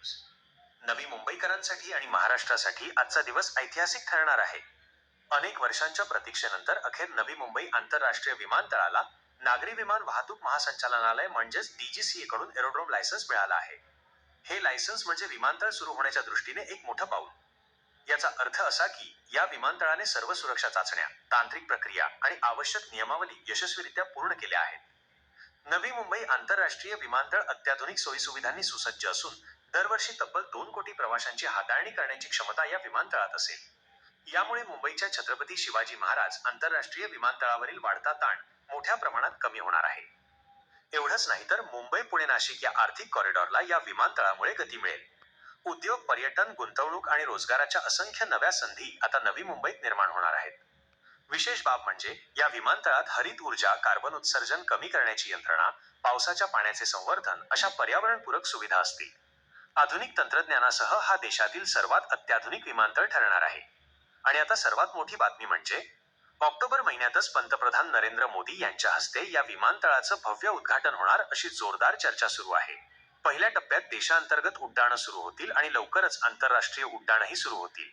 News. नवी मुंबईकरांसाठी आणि महाराष्ट्रासाठी आजचा दिवस ऐतिहासिक ठरणार आहे. अनेक वर्षांच्या प्रतीक्षेनंतर अखेर नवी मुंबई आंतरराष्ट्रीय विमानतळाला नागरी विमान वाहतूक महासंचालनालय म्हणजेच डीजीसीए कडून एरोड्रोम लायसन्स मिळाला आहे. हे लायसन्स म्हणजे विमानतळ सुरू होण्याच्या दृष्टीने एक मोठं पाऊल. याचा अर्थ असा की या विमानतळाने सर्व सुरक्षा चाचण्या तांत्रिक प्रक्रिया आणि आवश्यक नियमावली यशस्वीरित्या पूर्ण केल्या आहेत. नवी मुंबई आंतरराष्ट्रीय विमानतळ अत्याधुनिक सोयीसुविधांनी सुसज्ज असून दरवर्षी तब्बल दोन कोटी प्रवाशांची हाताळणी करण्याची क्षमता या विमानतळात असेल. यामुळे मुंबईच्या छत्रपती शिवाजी महाराज आंतरराष्ट्रीय विमानतळावरील वाढता ताण मोठ्या प्रमाणात कमी होणार आहे. एवढंच नाही तर मुंबई पुणे नाशिक या आर्थिक कॉरिडॉरला या विमानतळामुळे गती मिळेल. उद्योग पर्यटन गुंतवणूक आणि रोजगाराच्या असंख्य नव्या संधी आता नवी मुंबईत निर्माण होणार आहेत. विशेष बाब म्हणजे या विमानतळात हरित ऊर्जा कार्बन उत्सर्जन कमी करण्याची यंत्रणा पावसाच्या पाण्याचे संवर्धन अशा पर्यावरणपूरक सुविधा असतील. आधुनिक तंत्रज्ञानासह हा देशातील सर्वात अत्याधुनिक विमानतळ ठरणार आहे. आणि आता सर्वात मोठी बातमी म्हणजे ऑक्टोबर महिन्यातच पंतप्रधान नरेंद्र मोदी यांच्या हस्ते या विमानतळाचं भव्य उद्घाटन होणार अशी जोरदार चर्चा सुरू आहे. पहिल्या टप्प्यात देशांतर्गत उड्डाणं सुरू होतील आणि लवकरच आंतरराष्ट्रीय उड्डाणंही सुरू होतील.